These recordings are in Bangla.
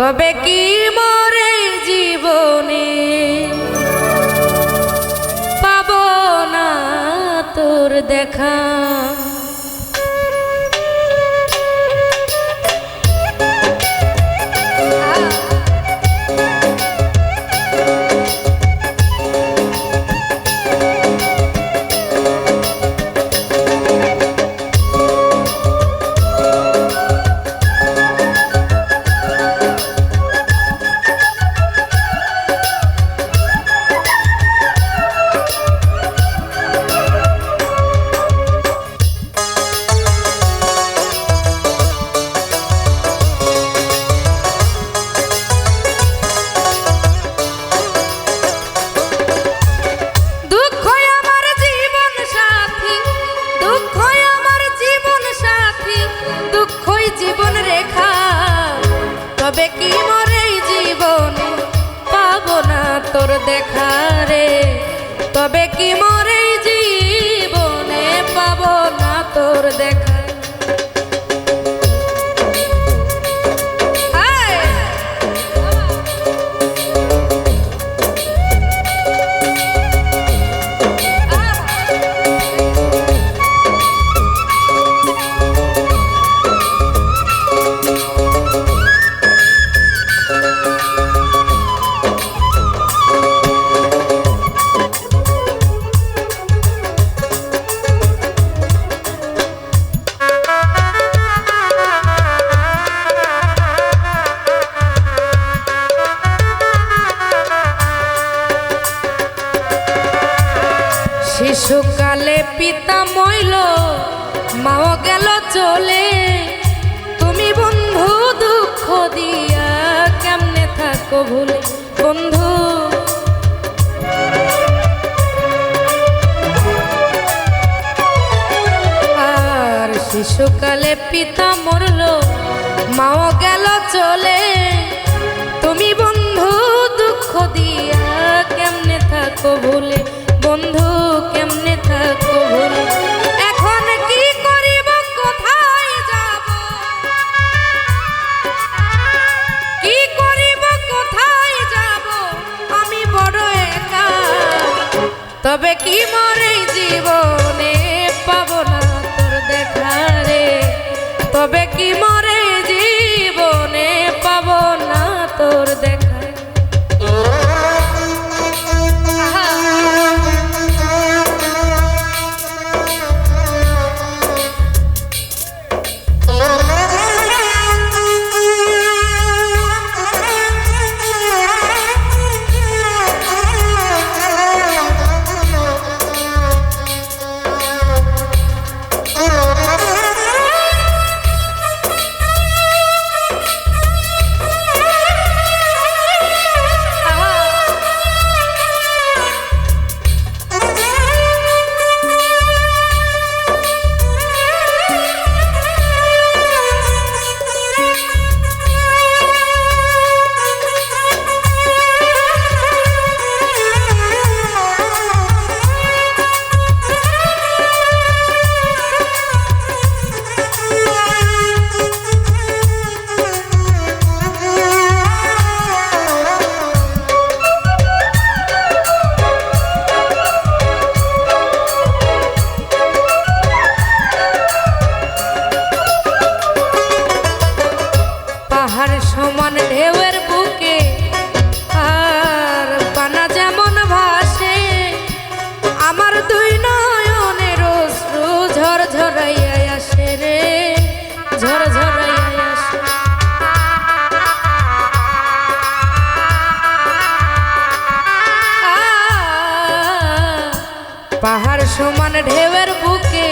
তবে কি মরে জীবনে? পাব না তোর দেখা। দেখা রে। তবে কি মরে জীবনে পাবো না তোর দেখা? দিয়া কেমনে থাকো ভুলে? বন্ধু। আর শিশুকালে পিতা মরল, মাও গেল চলে। তুমি বন্ধু, দুঃখ দিয়া কেমনে থাকো ভুলে? বন্ধু, কেমনে থাকো ভুলে? তবে কি মরে জীবনে? পাবো না তোর দেখা রে। তবে কি মরে সমান ঢেউয়ের বুকে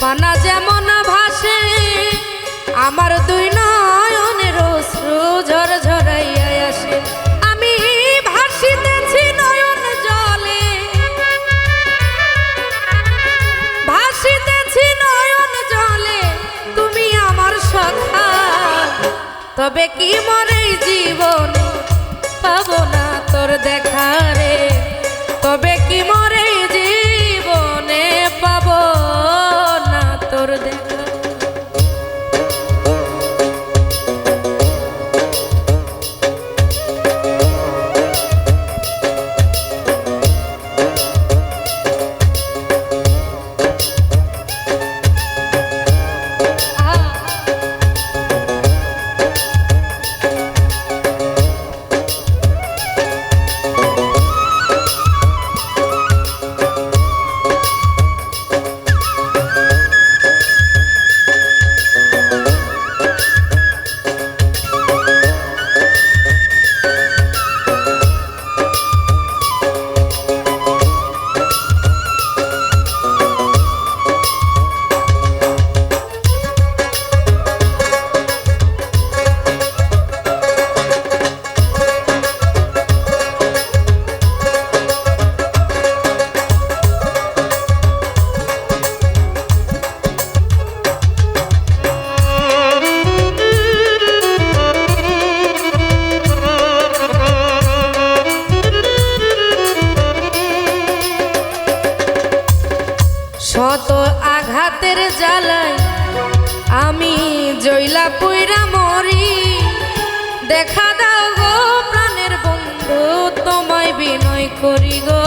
পানা যেমন ভাসে, আমার দুই নয়নের অশ্রু ঝর ঝরাইয়া আসে। আমি জলে জলে, তুমি আমার তবে কি মরে জীবন পাবো না তোর দেখা রে? তবে কি তোর দেখা শত আঘাতের জ্বালায় আমি জৈলা পুইরা মরি। দেখা দাও গো প্রাণের বন্ধু, তোমায় বিনয় করি গো।